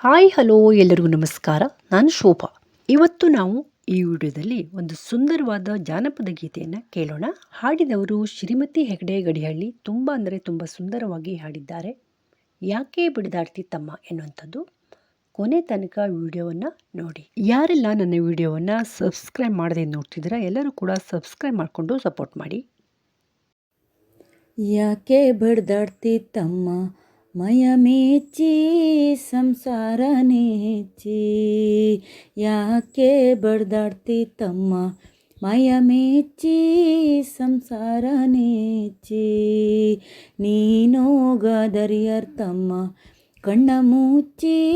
Hi, hello, ಎಲ್ಲರಿಗೂ ನಮಸ್ಕಾರ. ನಾನು ಶೋಭಾ. ಇವತ್ತು ನಾವು ಈ ವಿಡಿಯೋದಲ್ಲಿ ಒಂದು ಸುಂದರವಾದ ಜಾನಪದ ಗೀತೆಯನ್ನು ಕೇಳೋಣ. ಹಾಡಿದವರು ಶ್ರೀಮತಿ ಹೆಗಡೆ ಗಡಿಹಳ್ಳಿ ತುಂಬ ಅಂದರೆ ತುಂಬ ಸುಂದರವಾಗಿ ಹಾಡಿದ್ದಾರೆ. ಯಾಕೆ ಬಿಡದಾಡ್ತಿ ತಮ್ಮ ಎನ್ನುವಂಥದ್ದು ಕೊನೆ ತನಕ ವಿಡಿಯೋವನ್ನು ನೋಡಿ. ಯಾರೆಲ್ಲ ನನ್ನ ವಿಡಿಯೋವನ್ನು ಸಬ್ಸ್ಕ್ರೈಬ್ ಮಾಡದೆ ನೋಡ್ತಿದ್ದೀರಾ, ಎಲ್ಲರೂ ಕೂಡ ಸಬ್ಸ್ಕ್ರೈಬ್ ಮಾಡಿಕೊಂಡು ಸಪೋರ್ಟ್ ಮಾಡಿ. ಯಾಕೆ ಬಡ್ದಾಡ್ತಿ ತಮ್ಮ ಮಯ ಮೇಚಿ ಸಂಸಾರ ನೆಚ್ಚಿ ಯಾಕೆ ಬಡ್ದಾಡ್ತಿ ತಮ್ಮ? ಮಯ ಮೇಚಿ ಸಂಸಾರ ನೆಚ್ಚಿ ನೀನೋಗದರಿಯರ್ತಮ್ಮ ಕಣ್ಣ ಮುಚ್ಚಿ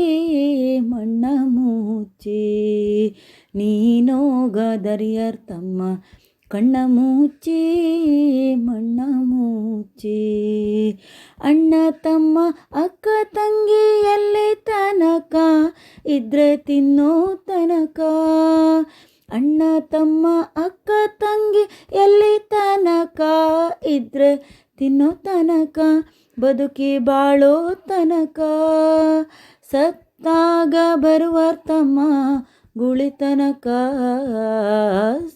ಮಣ್ಣ ಮುಚ್ಚಿ ನೀನೋಗದರಿಯರ್ ತಮ್ಮ. ಕಣ್ಣ ಮುಚ್ಚಿ ಮಣ್ಣ ಮುಚ್ಚಿ ಅಣ್ಣ ತಮ್ಮ ಅಕ್ಕ ತಂಗಿ ಎಲ್ಲಿ ತನಕ ಇದ್ರೆ ತಿನ್ನೋ ತನಕ. ಅಣ್ಣ ತಮ್ಮ ಅಕ್ಕ ತಂಗಿ ಎಲ್ಲಿ ತನಕ ಇದ್ರೆ ತಿನ್ನೋ ತನಕ. ಬದುಕಿ ಬಾಳೋ ತನಕ. ಸತ್ತಾಗ ಬರುವ ತಮ್ಮ ಗುಳಿತನಕ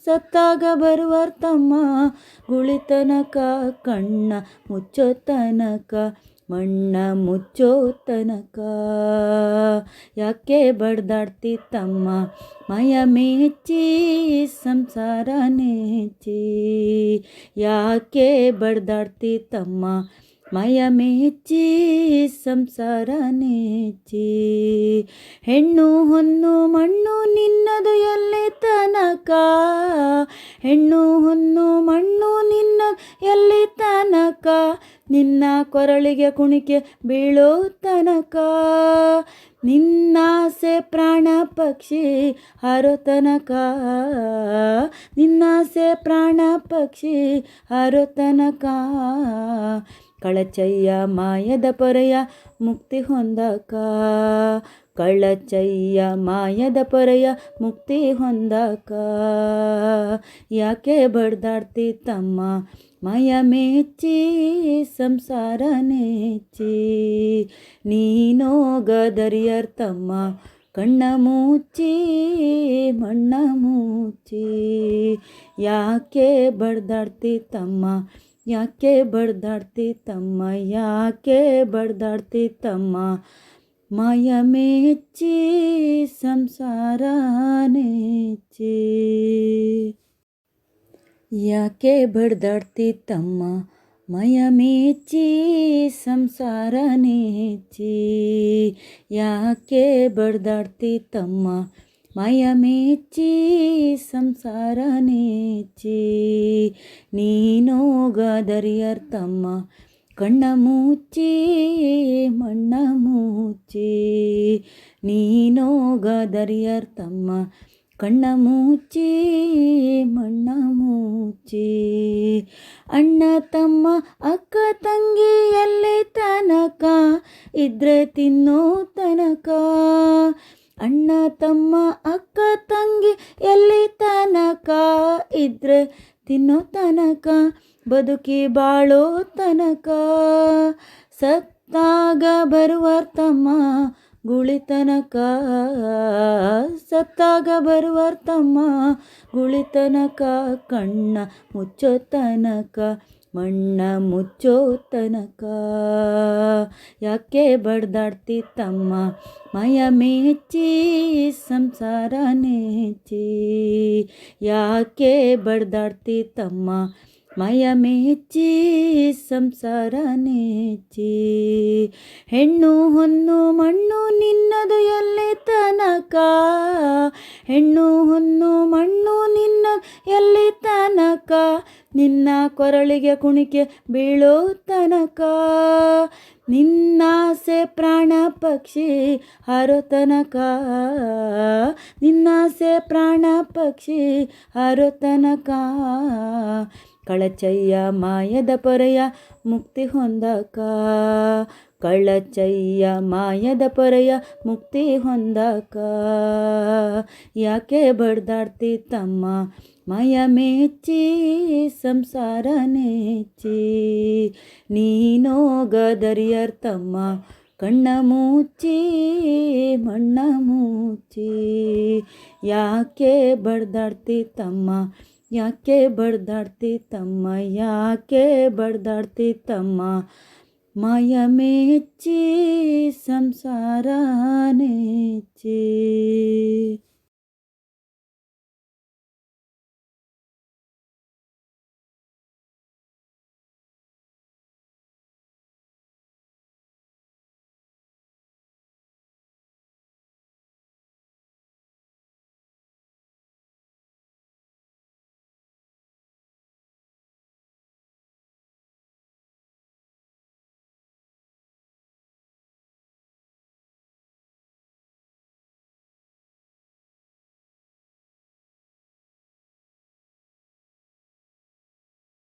ಸತ್ತಾಗ ಬರುವರ್ತಮ್ಮ ಗುಳಿತನಕ ಕಣ್ಣ ಮುಚ್ಚೋ ತನಕ ಮಣ್ಣ ಮುಚ್ಚೋ ತನಕ ಯಾಕೆ ಬಡ್ದಾಡ್ತಿ ತಮ್ಮ ಮಯ ಮೇಚಿ, ಸಂಸಾರ ನೆಚ್ಚಿ ಯಾಕೆ ಬಡ್ದಾಡ್ತಿ ತಮ್ಮ ಮಯ ಮೇಚಿ, ಸಂಸಾರ ನೆಚ್ಚಿ ಹೆಣ್ಣು ಹೊನ್ನು ಮಣ್ಣು ನಿನ್ನದು ಎಲ್ಲಿ ತನಕ? ಹೆಣ್ಣು ಹೊನ್ನು ಮಣ್ಣು ನಿನ್ನ ಎಲ್ಲಿ ತನಕ? ನಿನ್ನ ಕೊರಳಿಗೆ ಕುಣಿಕೆ ಬೀಳೋ ತನಕ? ನಿನ್ನಾಸೆ ಪ್ರಾಣ ಪಕ್ಷಿ ಹಾರೋ ತನಕ? ನಿನ್ನಾಸೆ ಪ್ರಾಣ ಪಕ್ಷಿ ಹಾರೋ ತನಕ? ಕಳಚಯ್ಯ ಮಾಯದ ಪೊರೆಯ ಮುಕ್ತಿ ಹೊಂದಕ? ಕಳ್ಳಚಯ್ಯ ಮಾಯದ ಪೊರೆಯ ಮುಕ್ತಿ ಹೊಂದಕ. ಯಾಕೆ ಬಡ್ದಾಡ್ತಿ ತಮ್ಮ ಮಯ ಮೇಚಿ ಸಂಸಾರ ನೆಚ್ಚಿ. ನೀನೋಗದರಿಯರ್ ತಮ್ಮ ಕಣ್ಣ ಮುಚ್ಚಿ, ಮಣ್ಣ ಮುಚ್ಚಿ. ಯಾಕೆ ಬಡ್ದಾಡ್ತಿ ತಮ್ಮ ಯಾಕೆ ಬಡ್ದಾಡ್ತಿ ತಮ್ಮ ಯಾಕೆ ಬಡ್ದಾಡ್ತಿ ತಮ್ಮ ಮಯ ಮೇಚ್ಚಿ ಸಂಸಾರ ನೆಚ್ಚಿ ಯಾಕೆ ಬಡ್ದಾಡ್ತಿ ತಮ್ಮ ಮಯ ಮೇಚಿ ಸಂಸಾರ ನೆಚ್ಚಿ ಯಾಕೆ ಬಡ್ದಾಡ್ತಿ ತಮ್ಮ ಮಯ ಮೇಚಿ ಸಂಸಾರ ನೆಚ್ಚಿ ನೀನೋಗದರಿಯರ್ ತಮ್ಮ ಕಣ್ಣ ಮುಚ್ಚಿ ಮಣ್ಣ ಮುಚ್ಚಿ ನೀನೋಗದರಿಯರ್ತಮ್ಮ ಕಣ್ಣ ಮುಚ್ಚಿ ಮಣ್ಣ ಮುಚ್ಚಿ ಅಣ್ಣ ತಮ್ಮ ಅಕ್ಕ ತಂಗಿ ಎಲ್ಲಿ ತನಕ ಇದ್ರೆ ತಿನ್ನೋ ತನಕ. ಅಣ್ಣ ತಮ್ಮ ಅಕ್ಕ ತಂಗಿ ಎಲ್ಲಿ ತನಕ ಇದ್ರೆ ತಿನ್ನೋ ತನಕ, ಬದುಕಿ ಬಾಳೋ ತನಕ. ಸತ್ತಾಗ ಬರುವರ್ತಮ್ಮ ತಮ್ಮ ಗುಳಿತನಕ. ಸತ್ತಾಗ ಬರುವರ್ತಮ್ಮ ಗುಳಿತನಕ, ಕಣ್ಣ ಮುಚ್ಚೋ ತನಕ. ಮಣ್ಣ ಮುಚ್ಚೋ ತನಕ ಯಾಕೆ ಬಡ್ದಾಡ್ತಿ ತಮ್ಮ? ಮಯ ಮೇಚಿ, ಸಂಸಾರ ನೆಚ್ಚಿ ಯಾಕೆ ಬಡ್ದಾಡ್ತಿ ತಮ್ಮ? ಮಯ ಮೇಚಿ, ಸಂಸಾರ ನೆಚ್ಚಿ ಹೆಣ್ಣು ಹೊನ್ನು ಮಣ್ಣು ನಿನ್ನದು ಎಲ್ಲಿ ತನಕ? ಹೆಣ್ಣು ಹೊನ್ನು ಮಣ್ಣು ನಿನ್ನ ಎಲ್ಲಿ ತನಕ? ನಿನ್ನ ಕೊರಳಿಗೆ ಕುಣಿಕೆ ಬೀಳೋ ತನಕ. ನಿನ್ನಾಸೆ ಪ್ರಾಣ ಪಕ್ಷಿ ಹಾರೋ ತನಕ. ನಿನ್ನಾಸೆ ಪ್ರಾಣ ಪಕ್ಷಿ ಹಾರೋ ತನಕ. ಕಳಚಯ್ಯ ಮಾಯದ ಪೊರೆಯ ಮುಕ್ತಿ ಹೊಂದಕ. ಕಳ್ಳಚಯ್ಯ ಮಾಯದ ಪೊರೆಯ ಮುಕ್ತಿ ಹೊಂದಕ. ಯಾಕೆ ಬಡ್ದಾಡ್ತಿ ತಮ್ಮ ಮಯ ಮೆಚ್ಚಿ, ಸಂಸಾರ ನೆಚ್ಚಿ? ನೀನೋಗದರಿಯರ್ ತಮ್ಮ ಕಣ್ಣ ಮುಚ್ಚಿ, ಮಣ್ಣ ಮುಚ್ಚಿ. ಯಾಕೆ ಬಡ್ದಾಡ್ತಿ ತಮ್ಮ, ಯಾಕೆ ಬಡ್ದಾಡ್ತಿ ತಮ್ಮ, ಯಾಕೆ ಬಡ್ದಾಡ್ತಿ ತಮ್ಮ मायमे च